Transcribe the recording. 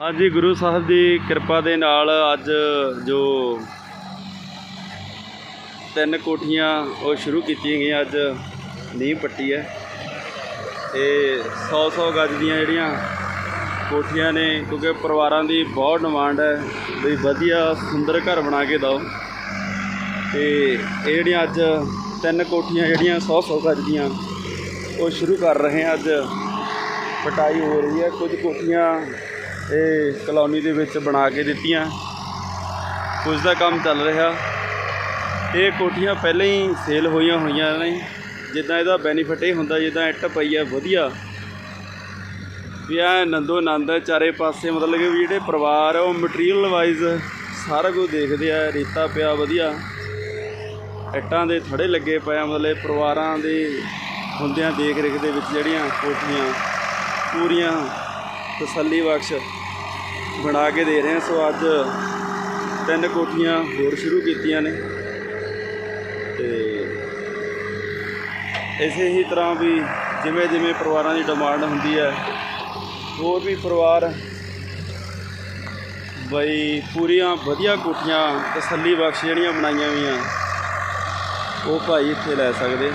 ਹਾਂਜੀ, ਗੁਰੂ ਸਾਹਿਬ ਦੀ ਕਿਰਪਾ ਦੇ ਨਾਲ ਅੱਜ ਜੋ ਤਿੰਨ ਕੋਠੀਆਂ ਉਹ ਸ਼ੁਰੂ ਕੀਤੀਆਂ ਗਈਆਂ, ਅੱਜ ਨੀਂਹ ਪੱਟੀ ਹੈ। ਤੇ 100 100 ਗੱਜ ਦੀਆਂ ਜਿਹੜੀਆਂ ਕੋਠੀਆਂ ਨੇ, ਕਿਉਂਕਿ ਪਰਿਵਾਰਾਂ ਦੀ ਬਹੁਤ ਡਿਮਾਂਡ ਹੈ ਵੀ ਵਧੀਆ ਸੁੰਦਰ ਘਰ ਬਣਾ ਕੇ ਦਿਓ। ਤੇ ਇਹ ਜਿਹੜੀਆਂ ਅੱਜ ਤਿੰਨ ਕੋਠੀਆਂ ਜਿਹੜੀਆਂ 100 100 ਗੱਜ ਦੀਆਂ, ਉਹ ਸ਼ੁਰੂ ਕਰ ਰਹੇ ਹਾਂ। ਅੱਜ ਪਟਾਈ ਹੋ ਰਹੀ ਹੈ। ਕੁਝ ਕੋਠੀਆਂ ਇਹ ਕਲੋਨੀ ਦੇ ਵਿੱਚ ਬਣਾ ਕੇ ਦਿੱਤੀਆਂ। ਕੁਝ ਦਾ ਕੰਮ ਚੱਲ ਰਿਹਾ। ਇਹ ਕੋਠੀਆਂ ਪਹਿਲਾਂ ਹੀ ਸੇਲ ਹੋਈਆਂ ਹੋਈਆਂ ਨੇ। ਜਿੱਦਾਂ ਇਹਦਾ ਬੈਨੀਫਿਟ ਇਹ ਹੁੰਦਾ, ਜਿੱਦਾਂ ਇੱਟ ਪਈ ਹੈ ਵਧੀਆ। ਵੀ ਐ ਨੰਦੋ ਨੰਦ ਹੈ ਚਾਰੇ ਪਾਸੇ ਮਤਲਬ ਕਿ ਵੀ ਜਿਹੜੇ ਪਰਿਵਾਰ ਆ, ਉਹ ਮਟੀਰੀਅਲ ਵਾਈਜ਼ ਸਾਰਾ ਕੁਝ ਦੇਖਦੇ ਆ, ਰੇਤਾ ਪਿਆ, ਵਧੀਆ। ਇੱਟਾਂ ਦੇ ਥੜੇ ਲੱਗੇ ਪਏ ਆ, ਮਤਲਬ ਪਰਿਵਾਰਾਂ ਦੇ ਹੁੰਦਿਆਂ ਦੇਖ ਰੇਖ ਦੇ ਵਿੱਚ ਜਿਹੜੀਆਂ ਕੋਠੀਆਂ, ਪੂਰੀਆਂ ਤਸੱਲੀ ਬਖਸ਼ ਬਣਾ ਕੇ ਦੇ ਰਹੇ ਹਾਂ। ਸੋ ਅੱਜ ਤਿੰਨ ਕੋਠੀਆਂ ਹੋਰ ਸ਼ੁਰੂ ਕੀਤੀਆਂ ਨੇ। ਤੇ ਇਸੇ ਹੀ ਤਰ੍ਹਾਂ ਵੀ ਜਿਵੇਂ ਜਿਵੇਂ ਪਰਿਵਾਰਾਂ ਦੀ ਡਿਮਾਂਡ ਹੁੰਦੀ ਹੈ, ਹੋਰ ਵੀ ਪਰਿਵਾਰ ਬਈ ਪੂਰੀਆਂ ਵਧੀਆ ਕੋਠੀਆਂ, ਤਸੱਲੀ ਬਖਸ਼ ਜਿਹੜੀਆਂ ਬਣਾਈਆਂ ਹੋਈਆਂ, ਉਹ ਭਾਈ ਇੱਥੇ ਲੈ ਸਕਦੇ